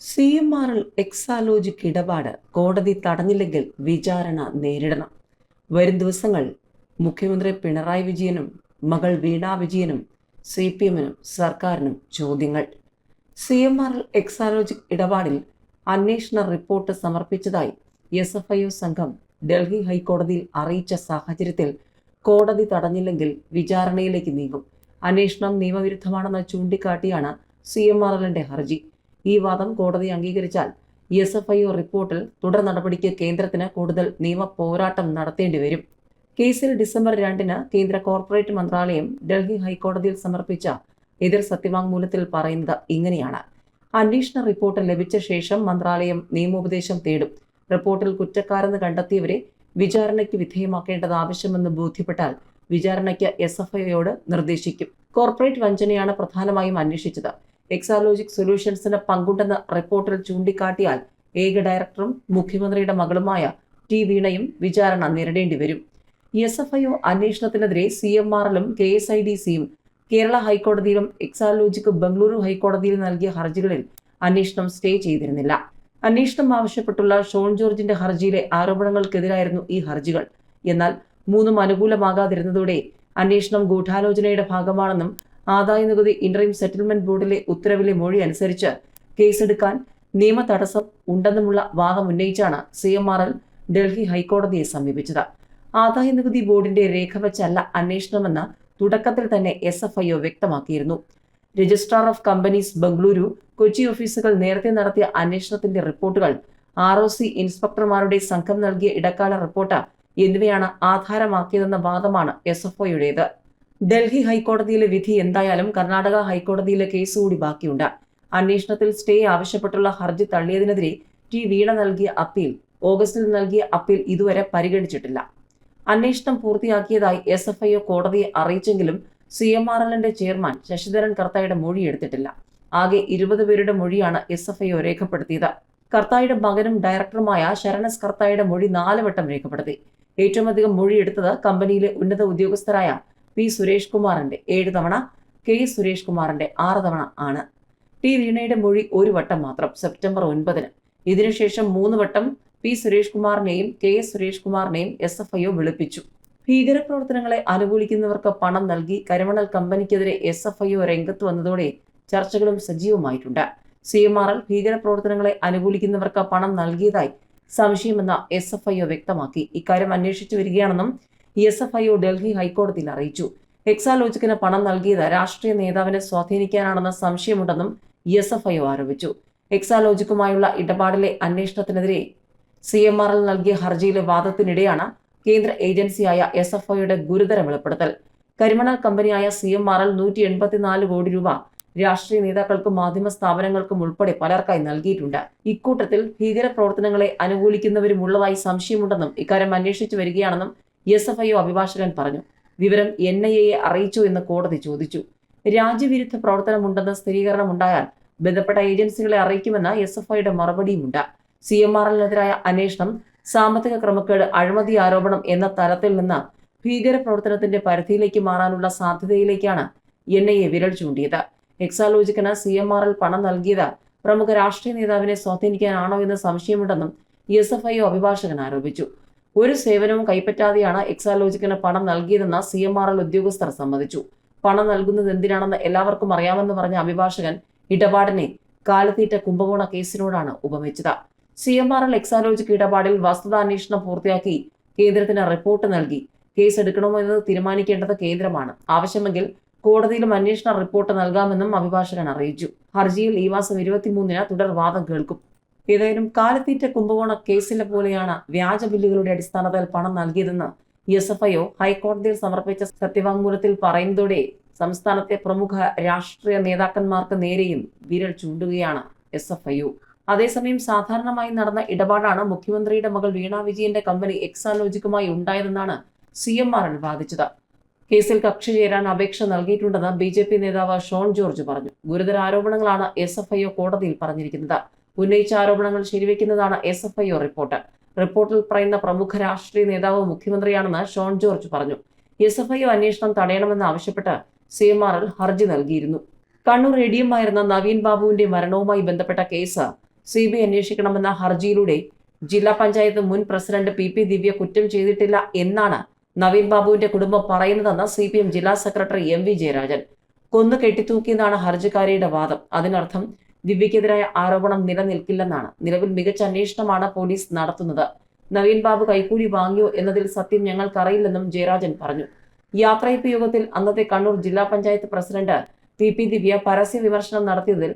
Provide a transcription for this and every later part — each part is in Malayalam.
സി എം ആറിൽ എക്സാലോജിക് ഇടപാട് കോടതി തടഞ്ഞില്ലെങ്കിൽ വിചാരണ നേരിടണം. വരും ദിവസങ്ങൾ മുഖ്യമന്ത്രി പിണറായി വിജയനും മകൾ വീണ വിജയനും സി പി എമ്മിനും സർക്കാരിനും ചോദ്യങ്ങൾ. സി എം ആറിൽ എക്സാലോജിക് ഇടപാടിൽ അന്വേഷണ റിപ്പോർട്ട് സമർപ്പിച്ചതായി എസ് എഫ് ഐ ഒ സംഘം ഡൽഹി ഹൈക്കോടതിയിൽ അറിയിച്ച സാഹചര്യത്തിൽ കോടതി തടഞ്ഞില്ലെങ്കിൽ വിചാരണയിലേക്ക് നീങ്ങും. അന്വേഷണം നിയമവിരുദ്ധമാണെന്ന് ചൂണ്ടിക്കാട്ടിയാണ് സി എം ആർ എല്ലിന്റെ ഹർജി. ഈ വാദം കോടതി അംഗീകരിച്ചാൽ എസ് എഫ് ഐ ഒ റിപ്പോർട്ടിൽ തുടർ നടപടിക്ക് കേന്ദ്രത്തിന് കൂടുതൽ നിയമ പോരാട്ടം നടത്തേണ്ടി വരും. കേസിൽ ഡിസംബർ രണ്ടിന് കേന്ദ്ര കോർപ്പറേറ്റ് മന്ത്രാലയം ഡൽഹി ഹൈക്കോടതിയിൽ സമർപ്പിച്ച എതിർ സത്യവാങ്മൂലത്തിൽ പറയുന്നത് ഇങ്ങനെയാണ്. അന്വേഷണ റിപ്പോർട്ട് ലഭിച്ച ശേഷം മന്ത്രാലയം നിയമോപദേശം തേടും. റിപ്പോർട്ടിൽ കുറ്റക്കാരെന്ന് കണ്ടെത്തിയവരെ വിചാരണയ്ക്ക് വിധേയമാക്കേണ്ടത് ആവശ്യമെന്ന് ബോധ്യപ്പെട്ടാൽ വിചാരണയ്ക്ക് എസ് എഫ് ഐയോട് നിർദ്ദേശിക്കും. കോർപ്പറേറ്റ് വഞ്ചനയാണ് പ്രധാനമായും അന്വേഷിച്ചത്. എക്സാലോജിക് സൊല്യൂഷൻസിന് പങ്കുണ്ടെന്ന് റിപ്പോർട്ടിൽ ചൂണ്ടിക്കാട്ടിയാൽ ഏക ഡയറക്ടറും മുഖ്യമന്ത്രിയുടെ മകളുമായ ടി വീണയും വിചാരണ നേരിടേണ്ടി വരും. എസ് എഫ് ഐ ഒ അന്വേഷണത്തിനെതിരെ സി എം ആറിലും കെ എസ് ഐ ഡി സിയും കേരള ഹൈക്കോടതിയിലും എക്സാലോജിക് ബംഗളൂരു ഹൈക്കോടതിയിൽ നൽകിയ ഹർജികളിൽ അന്വേഷണം സ്റ്റേ ചെയ്തിരുന്നില്ല. അന്വേഷണം ആവശ്യപ്പെട്ടുള്ള ഷോൺ ജോർജിന്റെ ഹർജിയിലെ ആരോപണങ്ങൾക്കെതിരായിരുന്നു ഈ ഹർജികൾ. എന്നാൽ മൂന്നും അനുകൂലമാകാതിരുന്നതോടെ അന്വേഷണം ഗൂഢാലോചനയുടെ ഭാഗമാണെന്നും ആദായ നികുതി ഇന്റർം സെറ്റിൽമെന്റ് ബോർഡിലെ ഉത്തരവിലെ മൊഴി അനുസരിച്ച് കേസെടുക്കാൻ നിയമ തടസ്സം ഉണ്ടെന്നുമുള്ള വാദം ഉന്നയിച്ചാണ് C M R L Delhi ഹൈക്കോടതിയെ സമീപിച്ചത്. ആദായ നികുതി ബോർഡിന്റെ രേഖ വെച്ചല്ല അന്വേഷണമെന്ന് തുടക്കത്തിൽ തന്നെ എസ് എഫ് ഐ ഒ വ്യക്തമാക്കിയിരുന്നു. Registrar of companies Bengaluru Kochi ഓഫീസുകൾ നേരത്തെ നടത്തിയ അന്വേഷണത്തിന്റെ റിപ്പോർട്ടുകൾ ആർ ഒ സി ഇൻസ്പെക്ടർമാരുടെ സംഘം നൽകിയ ഇടക്കാല റിപ്പോർട്ട് എന്നിവയാണ് ആധാരമാക്കിയതെന്ന വാദമാണ് എസ് എഫ് ഐയുടേത് ഡൽഹി ഹൈക്കോടതിയിലെ വിധി എന്തായാലും കർണാടക ഹൈക്കോടതിയിലെ കേസ് കൂടി ബാക്കിയുണ്ട്. അന്വേഷണത്തിൽ സ്റ്റേ ആവശ്യപ്പെട്ടുള്ള ഹർജി തള്ളിയതിനെതിരെ ടി വീണ നൽകിയ അപ്പീൽ ഓഗസ്റ്റിൽ നൽകിയ അപ്പീൽ ഇതുവരെ പരിഗണിച്ചിട്ടില്ല. അന്വേഷണം പൂർത്തിയാക്കിയതായി എസ് എഫ് ഐ ഒ കോടതിയെ അറിയിച്ചെങ്കിലും സി എം ആർ എല്ലിന്റെ ചെയർമാൻ ശശിധരൻ കർത്തായുടെ മൊഴി എടുത്തിട്ടില്ല. ആകെ ഇരുപത് പേരുടെ മൊഴിയാണ് എസ് എഫ് ഐ ഒ രേഖപ്പെടുത്തിയത്. കർത്തായുടെ മകനും ഡയറക്ടറുമായ ശരണസ് കർത്തായുടെ മൊഴി നാല് വട്ടം രേഖപ്പെടുത്തി. ഏറ്റവും അധികം മൊഴിയെടുത്തത് കമ്പനിയിലെ ഉന്നത ഉദ്യോഗസ്ഥരായ പി സുരേഷ് കുമാറിന്റെ ഏഴ് തവണ കെ സുരേഷ് കുമാറിന്റെ ആറ് തവണ ആണ്. ടി വീണയുടെ മൊഴി ഒരു വട്ടം മാത്രം സെപ്റ്റംബർ ഒൻപതിന്. ഇതിനുശേഷം മൂന്ന് വട്ടം പി സുരേഷ് കുമാറിനെയും കെ എസ് സുരേഷ് കുമാറിനെയും എസ് എഫ് ഐ ഒ വിളിപ്പിച്ചു. ഭീകരപ്രവർത്തനങ്ങളെ അനുകൂലിക്കുന്നവർക്ക് പണം നൽകി കരിമണൽ കമ്പനിക്കെതിരെ എസ് എഫ് ഐ രംഗത്ത് വന്നതോടെ ചർച്ചകളും സജീവമായിട്ടുണ്ട്. സി എം ആർ എൽ ഭീകരപ്രവർത്തനങ്ങളെ അനുകൂലിക്കുന്നവർക്ക് പണം നൽകിയതായി സംശയമെന്ന് എസ് എഫ് ഐ വ്യക്തമാക്കി. ഇക്കാര്യം അന്വേഷിച്ചു വരികയാണെന്നും S F I O Delhi ഹൈക്കോടതിയിൽ അറിയിച്ചു. എക്സാലോജിക്കിന് പണം നൽകിയത് രാഷ്ട്രീയ നേതാവിനെ സ്വാധീനിക്കാനാണെന്ന സംശയമുണ്ടെന്നും E S F I O ആരോപിച്ചു. എക്സാലോജിക്കുമായുള്ള ഇടപാടിലെ അന്വേഷണത്തിനെതിരെ സി എം ആർ എൽ നൽകിയ ഹർജിയിലെ വാദത്തിനിടെയാണ് കേന്ദ്ര ഏജൻസിയായ എസ് എഫ് ഐയുടെ ഗുരുതര വെളിപ്പെടുത്തൽ. കരിമണൽ കമ്പനിയായ സി എം ആർ എൽ നൂറ്റി എൺപത്തിനാല് കോടി രൂപ രാഷ്ട്രീയ നേതാക്കൾക്കും മാധ്യമ സ്ഥാപനങ്ങൾക്കും ഉൾപ്പെടെ പലർക്കായി നൽകിയിട്ടുണ്ട്. ഇക്കൂട്ടത്തിൽ ഭീകര പ്രവർത്തനങ്ങളെ അനുകൂലിക്കുന്നവരുമുള്ളതായി സംശയമുണ്ടെന്നും ഇക്കാര്യം അന്വേഷിച്ചു വരികയാണെന്നും എസ് എഫ് ഐ ഒ അഭിഭാഷകൻ പറഞ്ഞു. വിവരം എൻ ഐ എയെ അറിയിച്ചു എന്ന് കോടതി ചോദിച്ചു. രാജ്യവിരുദ്ധ പ്രവർത്തനമുണ്ടെന്ന് സ്ഥിരീകരണമുണ്ടായാൽ ബന്ധപ്പെട്ട ഏജൻസികളെ അറിയിക്കുമെന്ന് എസ് എഫ് ഐയുടെ മറുപടിയുമുണ്ട്. സി എം ആർ എല്ലിനെതിരായ അന്വേഷണം സാമ്പത്തിക ക്രമക്കേട് അഴിമതി ആരോപണം എന്ന തലത്തിൽ നിന്ന് ഭീകരപ്രവർത്തനത്തിന്റെ പരിധിയിലേക്ക് മാറാനുള്ള സാധ്യതയിലേക്കാണ് എൻ ഐ എ വിരൽ ചൂണ്ടിയത്. എക്സാലോജിക്കിന് സി എം ആർ എൽ പണം നൽകിയത് പ്രമുഖ രാഷ്ട്രീയ നേതാവിനെ സ്വാധീനിക്കാനാണോ എന്ന് സംശയമുണ്ടെന്നും എസ് എഫ് ഐ അഭിഭാഷകൻ ആരോപിച്ചു. ഒരു സേവനവും കൈപ്പറ്റാതെയാണ് എക്സാലോജിക്കിന് പണം നൽകിയതെന്ന് സി എം ആർ എൽ ഉദ്യോഗസ്ഥർ സമ്മതിച്ചു. പണം നൽകുന്നത് എന്തിനാണെന്ന് എല്ലാവർക്കും അറിയാമെന്ന് പറഞ്ഞ അഭിഭാഷകൻ ഇടപാടിനെ കാലത്തീറ്റ കുംഭകോണ കേസിനോടാണ് ഉപമിച്ചത്. C M R L Exalogic ഇടപാടിൽ വസ്തുതാന്വേഷണം പൂർത്തിയാക്കി കേന്ദ്രത്തിന് റിപ്പോർട്ട് നൽകി. കേസ് എടുക്കണമോ എന്ന് തീരുമാനിക്കേണ്ടത് കേന്ദ്രമാണ്. ആവശ്യമെങ്കിൽ കോടതിയിലും അന്വേഷണ റിപ്പോർട്ട് നൽകാമെന്നും അഭിഭാഷകൻ അറിയിച്ചു. ഹർജിയിൽ ഈ മാസം ഇരുപത്തിമൂന്നിന് തുടർവാദം കേൾക്കും. ഏതായാലും കാലത്തീറ്റ കുംഭകോണ കേസിലെ പോലെയാണ് വ്യാജ ബില്ലുകളുടെ അടിസ്ഥാനത്തിൽ പണം നൽകിയതെന്ന് എസ് എഫ് ഐഒ ഹൈക്കോടതിയിൽ സമർപ്പിച്ച സത്യവാങ്മൂലത്തിൽ പറയുന്നതോടെ സംസ്ഥാനത്തെ പ്രമുഖ രാഷ്ട്രീയ നേതാക്കന്മാർക്ക് നേരെയും വിരൽ ചൂണ്ടുകയാണ് എസ് എഫ് ഐ അതേസമയം സാധാരണമായി നടന്ന ഇടപാടാണ് മുഖ്യമന്ത്രിയുടെ മകൾ വീണ വിജയന്റെ കമ്പനി എക്സാലോജിക്കുമായി ഉണ്ടായതെന്നാണ് സി എം ആർ എൽ വാദിച്ചത്. കേസിൽ കക്ഷി ചേരാൻ അപേക്ഷ നൽകിയിട്ടുണ്ടെന്ന് ബി ജെ പി നേതാവ് ഷോൺ ജോർജ് പറഞ്ഞു. ഗുരുതര ആരോപണങ്ങളാണ് എസ് എഫ് ഐ കോടതിയിൽ പറഞ്ഞിരിക്കുന്നത്. ഉന്നയിച്ച ആരോപണങ്ങൾ ശരിവെക്കുന്നതാണ് S F I O report. റിപ്പോർട്ടിൽ പറയുന്ന പ്രമുഖ രാഷ്ട്രീയ നേതാവ് മുഖ്യമന്ത്രിയാണെന്ന് ഷോൺ ജോർജ് പറഞ്ഞു. എസ് എഫ് ഐ ഒ അന്വേഷണം തടയണമെന്ന് ആവശ്യപ്പെട്ട് സി എം ആർ എൽ ഹർജി നൽകിയിരുന്നു. കണ്ണൂർ എ ഡി എം ആയിരുന്ന നവീൻ ബാബുവിന്റെ മരണവുമായി ബന്ധപ്പെട്ട കേസ് സി ബി ഐ അന്വേഷിക്കണമെന്ന ഹർജിയിലൂടെ ജില്ലാ പഞ്ചായത്ത് മുൻ പ്രസിഡന്റ് പി പി ദിവ്യ കുറ്റം ചെയ്തിട്ടില്ല എന്നാണ് നവീൻ ബാബുവിന്റെ കുടുംബം പറയുന്നതെന്ന് സി പി എം ജില്ലാ സെക്രട്ടറി എം വി ജയരാജൻ. കൊന്നു കെട്ടിത്തൂക്കിയെന്നാണ് ഹർജിക്കാരിയുടെ വാദം. അതിനർത്ഥം ദിവ്യക്കെതിരായ ആരോപണം നിലനിൽക്കില്ലെന്നാണ്. നിലവിൽ മികച്ച അന്വേഷണമാണ് പോലീസ് നടത്തുന്നത്. നവീൻ ബാബു കൈക്കൂലി വാങ്ങിയോ എന്നതിൽ സത്യം ഞങ്ങൾക്കറിയില്ലെന്നും ജയരാജൻ പറഞ്ഞു. യാത്രയപ്പ് യോഗത്തിൽ അന്നത്തെ കണ്ണൂർ ജില്ലാ panchayat president P P Divya പരസ്യ വിമർശനം നടത്തിയതിൽ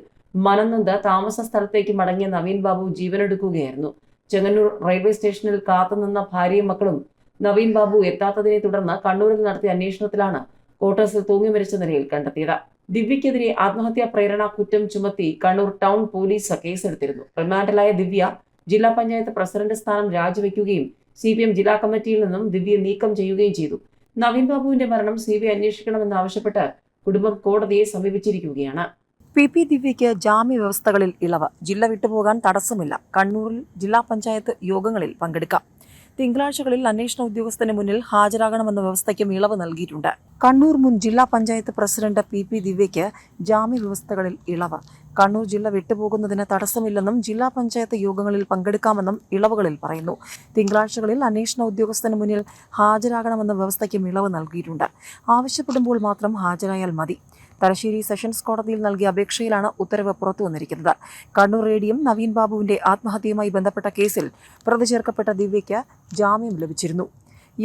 മനനന്ദ താമസ സ്ഥലത്തേക്ക് മടങ്ങിയ നവീൻ ബാബു ജീവനെടുക്കുകയായിരുന്നു. ചെങ്ങന്നൂർ റെയിൽവേ സ്റ്റേഷനിൽ കാത്തുനിന്ന ഭാര്യയും മക്കളും നവീൻ ബാബു എത്താത്തതിനെ തുടർന്ന് കണ്ണൂരിൽ നടത്തിയ അന്വേഷണത്തിലാണ് ക്വാർട്ടേഴ്സിൽ തൂങ്ങി മരിച്ച നിലയിൽ കണ്ടെത്തിയത്. ദിവ്യക്കെതിരെ ആത്മഹത്യാ പ്രേരണ കുറ്റം ചുമത്തി കണ്ണൂർ ടൗൺ പോലീസ് കേസെടുത്തിരുന്നു. റിമാൻഡിലായ ദിവ്യ ജില്ലാ പഞ്ചായത്ത് പ്രസിഡന്റ് സ്ഥാനം രാജിവെക്കുകയും സി പി എം ജില്ലാ കമ്മിറ്റിയിൽ നിന്നും ദിവ്യ നീക്കം ചെയ്യുകയും ചെയ്തു. നവീൻ ബാബുവിന്റെ മരണം സി ബി ഐ അന്വേഷിക്കണമെന്നാവശ്യപ്പെട്ട് കുടുംബം കോടതിയെ സമീപിച്ചിരിക്കുകയാണ്. പി പി ദിവ്യയ്ക്ക് ജാമ്യ വ്യവസ്ഥകളിൽ ഇളവ്. ജില്ല വിട്ടുപോകാൻ തടസ്സമില്ല. കണ്ണൂരിൽ ജില്ലാ പഞ്ചായത്ത് യോഗങ്ങളിൽ പങ്കെടുക്കാം. തിങ്കളാഴ്ചകളിൽ അന്വേഷണ ഉദ്യോഗസ്ഥന് മുന്നിൽ ഹാജരാകണമെന്ന വ്യവസ്ഥയ്ക്കും ഇളവ് നൽകിയിട്ടുണ്ട്. കണ്ണൂർ മുൻ ജില്ലാ പഞ്ചായത്ത് പ്രസിഡന്റ് പി പി ദിവ്യയ്ക്ക് ജാമ്യ വ്യവസ്ഥകളിൽ ഇളവ്. കണ്ണൂർ ജില്ല വിട്ടുപോകുന്നതിന് തടസ്സമില്ലെന്നും ജില്ലാ പഞ്ചായത്ത് യോഗങ്ങളിൽ പങ്കെടുക്കാമെന്നും ഇളവുകളിൽ പറയുന്നു. തിങ്കളാഴ്ചകളിൽ അന്വേഷണ ഉദ്യോഗസ്ഥന് മുന്നിൽ ഹാജരാകണമെന്ന വ്യവസ്ഥയ്ക്കും ഇളവ് നൽകിയിട്ടുണ്ട്. ആവശ്യപ്പെടുമ്പോൾ മാത്രം ഹാജരായാൽ മതി. തലശ്ശേരി സെഷൻസ് കോടതിയിൽ നൽകിയ അപേക്ഷയിലാണ് ഉത്തരവ് പുറത്തു വന്നിരിക്കുന്നത്. കണ്ണൂർ റേഡിയം നവീൻ ബാബുവിന്റെ ആത്മഹത്യയുമായി ബന്ധപ്പെട്ട കേസിൽ പ്രതി ചേർക്കപ്പെട്ട ദിവ്യയ്ക്ക് ജാമ്യം ലഭിച്ചിരുന്നു.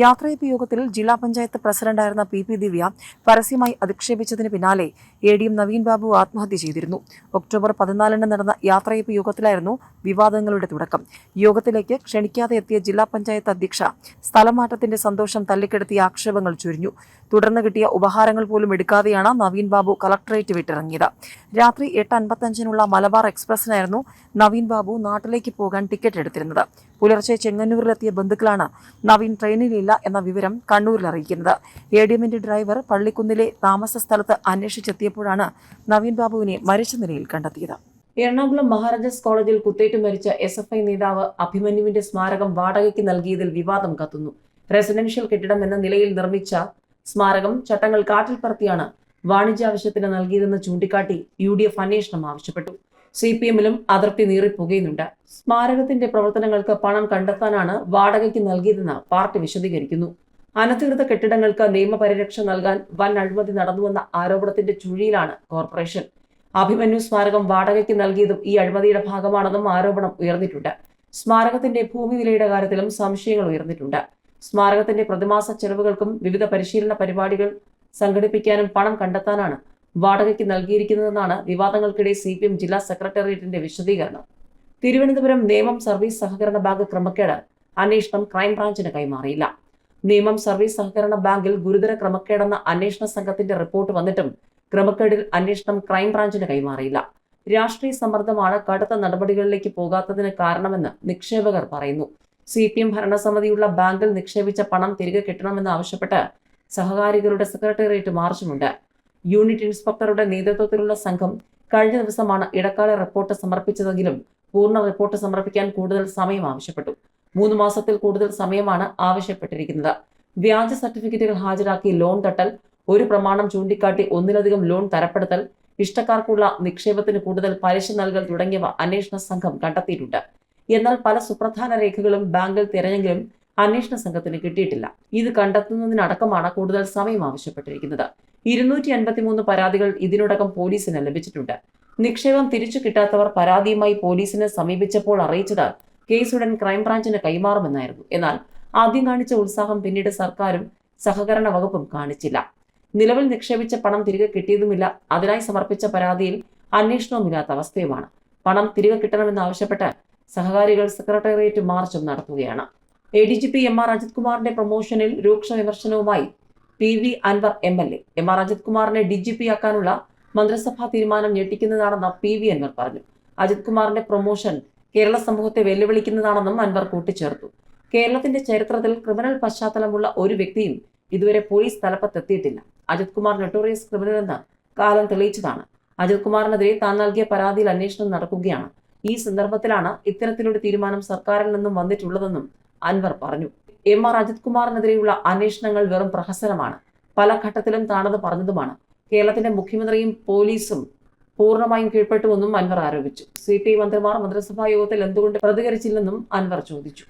യാത്രയപ്പ് യോഗത്തിൽ ജില്ലാ പഞ്ചായത്ത് പ്രസിഡന്റായിരുന്ന പി പി ദിവ്യ പരസ്യമായി അധിക്ഷേപിച്ചതിന് പിന്നാലെ A D M Naveen Babu ആത്മഹത്യ ചെയ്തിരുന്നു. ഒക്ടോബർ പതിനാലിന് നടന്ന യാത്രയപ്പ് യോഗത്തിലായിരുന്നു വിവാദങ്ങളുടെ തുടക്കം. യോഗത്തിലേക്ക് ക്ഷണിക്കാതെ എത്തിയ ജില്ലാ പഞ്ചായത്ത് അധ്യക്ഷ സ്ഥലമാറ്റത്തിന്റെ സന്തോഷം തല്ലിക്കെടുത്തിയ ആക്ഷേപങ്ങൾ ചുരിഞ്ഞു. തുടർന്ന് കിട്ടിയ ഉപഹാരങ്ങൾ പോലും എടുക്കാതെയാണ് നവീൻ ബാബു കളക്ടറേറ്റ് വിട്ടിറങ്ങിയത്. രാത്രി എട്ട് അൻപത്തഞ്ചിനുള്ള മലബാർ എക്സ്പ്രസിനായിരുന്നു നവീൻ ബാബു നാട്ടിലേക്ക് പോകാൻ ടിക്കറ്റ് എടുത്തിരുന്നത്. പുലർച്ചെ ചെങ്ങന്നൂരിലെത്തിയ ബന്ധുക്കളാണ് നവീൻ ട്രെയിനിലില്ല എന്ന വിവരം കണ്ണൂരിൽ അറിയിക്കുന്നത്. എ ഡി എമ്മിന്റെ ഡ്രൈവർ പള്ളിക്കുന്നിലെ താമസ സ്ഥലത്ത് അന്വേഷിച്ചെത്തിയപ്പോഴാണ് നവീൻ ബാബുവിനെ മരിച്ച നിലയിൽ കണ്ടെത്തിയത്. എറണാകുളം മഹാരാജാസ് കോളേജിൽ കുത്തേറ്റ് മരിച്ച എസ് എഫ് ഐ നേതാവ് അഭിമന്യുവിന്റെ സ്മാരകം വാടകയ്ക്ക് നൽകിയതിൽ വിവാദം കത്തുന്നു. റെസിഡൻഷ്യൽ കെട്ടിടം എന്ന നിലയിൽ നിർമ്മിച്ച സ്മാരകം ചട്ടങ്ങൾ കാറ്റിൽ പറത്തിയാണ് വാണിജ്യാവശ്യത്തിന് നൽകിയതെന്ന് ചൂണ്ടിക്കാട്ടി യു ഡി എഫ് അന്വേഷണം ആവശ്യപ്പെട്ടു. സി പി എമ്മിലും അതിർത്തി നീറിപ്പുകയുന്നുണ്ട് സ്മാരകത്തിന്റെ പ്രവർത്തനങ്ങൾക്ക് പണം കണ്ടെത്താനാണ് വാടകയ്ക്ക് നൽകിയതെന്ന് പാർട്ടി വിശദീകരിക്കുന്നു. അനധികൃത കെട്ടിടങ്ങൾക്ക് നിയമപരിരക്ഷ നൽകാൻ വൻ അഴിമതി നടന്നുവെന്ന ആരോപണത്തിന്റെ ചുഴിയിലാണ് കോർപ്പറേഷൻ. അഭിമന്യു സ്മാരകം വാടകയ്ക്ക് നൽകിയതും ഈ അഴിമതിയുടെ ഭാഗമാണെന്നും ആരോപണം ഉയർന്നിട്ടുണ്ട്. സ്മാരകത്തിന്റെ ഭൂമി വിലയുടെ കാര്യത്തിലും സംശയങ്ങൾ ഉയർന്നിട്ടുണ്ട്. സ്മാരകത്തിന്റെ പ്രതിമാസ ചെലവുകൾക്കും വിവിധ പരിശീലന പരിപാടികൾ സംഘടിപ്പിക്കാനും പണം കണ്ടെത്താനാണ് വാടകയ്ക്ക് നൽകിയിരിക്കുന്നതെന്നാണ് വിവാദങ്ങൾക്കിടെ സി പി എം ജില്ലാ സെക്രട്ടേറിയറ്റിന്റെ വിശദീകരണം. തിരുവനന്തപുരം നിയമം സർവീസ് സഹകരണ ബാങ്ക് ക്രമക്കേട് അന്വേഷണം ക്രൈംബ്രാഞ്ചിന് കൈമാറിയില്ല. നിയമം സർവീസ് സഹകരണ ബാങ്കിൽ ഗുരുതര ക്രമക്കേടെന്ന അന്വേഷണ സംഘത്തിന്റെ റിപ്പോർട്ട് വന്നിട്ടും ക്രമക്കേടിൽ അന്വേഷണം ക്രൈംബ്രാഞ്ചിന് കൈമാറിയില്ല. രാഷ്ട്രീയ സമ്മർദ്ദമാണ് കടുത്ത നടപടികളിലേക്ക് പോകാത്തതിന് കാരണമെന്ന് നിക്ഷേപകർ പറയുന്നു. സി പി എം ഭരണസമിതിയുള്ള ബാങ്കിൽ നിക്ഷേപിച്ച പണം തിരികെ കിട്ടണമെന്ന് ആവശ്യപ്പെട്ട് സഹകാരികളുടെ സെക്രട്ടേറിയറ്റ് മാർച്ചുമുണ്ട്. യൂണിറ്റ് ഇൻസ്പെക്ടറുടെ നേതൃത്വത്തിലുള്ള സംഘം കഴിഞ്ഞ ദിവസമാണ് ഇടക്കാല റിപ്പോർട്ട് സമർപ്പിച്ചതെങ്കിലും പൂർണ റിപ്പോർട്ട് സമർപ്പിക്കാൻ കൂടുതൽ സമയം ആവശ്യപ്പെട്ടു. മൂന്ന് മാസത്തിൽ കൂടുതൽ സമയമാണ് ആവശ്യപ്പെട്ടിരിക്കുന്നത്. വ്യാജ സർട്ടിഫിക്കറ്റുകൾ ഹാജരാക്കി ലോൺ തട്ടൽ ഒരു പ്രമാണം ചൂണ്ടിക്കാട്ടി ഒന്നിലധികം ലോൺ തരപ്പെടുത്തൽ ഇഷ്ടക്കാർക്കുള്ള നിക്ഷേപത്തിന് കൂടുതൽ പലിശ നൽകൽ തുടങ്ങിയവ അന്വേഷണ സംഘം കണ്ടെത്തിയിട്ടുണ്ട്. എന്നാൽ പല സുപ്രധാന രേഖകളും ബാങ്കിൽ തിരഞ്ഞെങ്കിലും അന്വേഷണ സംഘത്തിന് കിട്ടിയിട്ടില്ല. ഇത് കണ്ടെത്തുന്നതിനടക്കമാണ് കൂടുതൽ സമയം ആവശ്യപ്പെട്ടിരിക്കുന്നത്. ഇരുന്നൂറ്റി അൻപത്തിമൂന്ന് പരാതികൾ ഇതിനോടകം പോലീസിന് ലഭിച്ചിട്ടുണ്ട്. നിക്ഷേപം തിരിച്ചു കിട്ടാത്തവർ പരാതിയുമായി പോലീസിനെ സമീപിച്ചപ്പോൾ അറിയിച്ചത് കേസ് ഉടൻ ക്രൈംബ്രാഞ്ചിന് കൈമാറുമെന്നായിരുന്നു. എന്നാൽ ആദ്യം കാണിച്ച ഉത്സാഹം പിന്നീട് സർക്കാരും സഹകരണ വകുപ്പും കാണിച്ചില്ല. നിലവിൽ നിക്ഷേപിച്ച പണം തിരികെ കിട്ടിയതുമില്ല. അതിനായി സമർപ്പിച്ച പരാതിയിൽ അന്വേഷണവുമില്ലാത്ത അവസ്ഥയുമാണ്. പണം തിരികെ കിട്ടണമെന്നാവശ്യപ്പെട്ട് സഹകാരികൾ സെക്രട്ടേറിയറ്റ് മാർച്ചും നടത്തുകയാണ്. A D G P M R Ajith കുമാറിന്റെ പ്രൊമോഷനിൽ രൂക്ഷ വിമർശനവുമായി P V Anvar M L A. M R Ajith കുമാറിനെ ഡി ജി പി ആക്കാനുള്ള മന്ത്രിസഭാ തീരുമാനം ഞെട്ടിക്കുന്നതാണെന്ന് പി വി അൻവർ പറഞ്ഞു. അജിത് കുമാറിന്റെ പ്രൊമോഷൻ കേരള സമൂഹത്തെ വെല്ലുവിളിക്കുന്നതാണെന്നും അൻവർ കൂട്ടിച്ചേർത്തു. കേരളത്തിന്റെ ചരിത്രത്തിൽ ക്രിമിനൽ പശ്ചാത്തലമുള്ള ഒരു വ്യക്തിയും ഇതുവരെ പോലീസ് തലപ്പത്തെത്തിയിട്ടില്ല അജിത് കുമാർ നൊട്ടോറിയസ് ക്രിമിനൽ എന്ന് കാലം തെളിയിച്ചതാണ്. അജിത് കുമാറിനെതിരെ താൻ നൽകിയ പരാതിയിൽ അന്വേഷണം നടക്കുകയാണ്. ഈ സന്ദർഭത്തിലാണ് ഇത്തരത്തിലൊരു തീരുമാനം സർക്കാരിൽ നിന്നും വന്നിട്ടുള്ളതെന്നും അൻവർ പറഞ്ഞു. എം ആർ അജിത് കുമാറിനെതിരെയുള്ള അന്വേഷണങ്ങൾ വെറും പ്രഹസനമാണ്. പല ഘട്ടത്തിലും താണത് പറഞ്ഞതുമാണ്. കേരളത്തിന്റെ മുഖ്യമന്ത്രിയും പോലീസും പൂർണമായും കീഴ്പ്പെട്ടുവെന്നും അൻവർ ആരോപിച്ചു. സി പി മന്ത്രിമാർ മന്ത്രിസഭാ യോഗത്തിൽ എന്തുകൊണ്ട് പ്രതികരിച്ചില്ലെന്നും അൻവർ ചോദിച്ചു.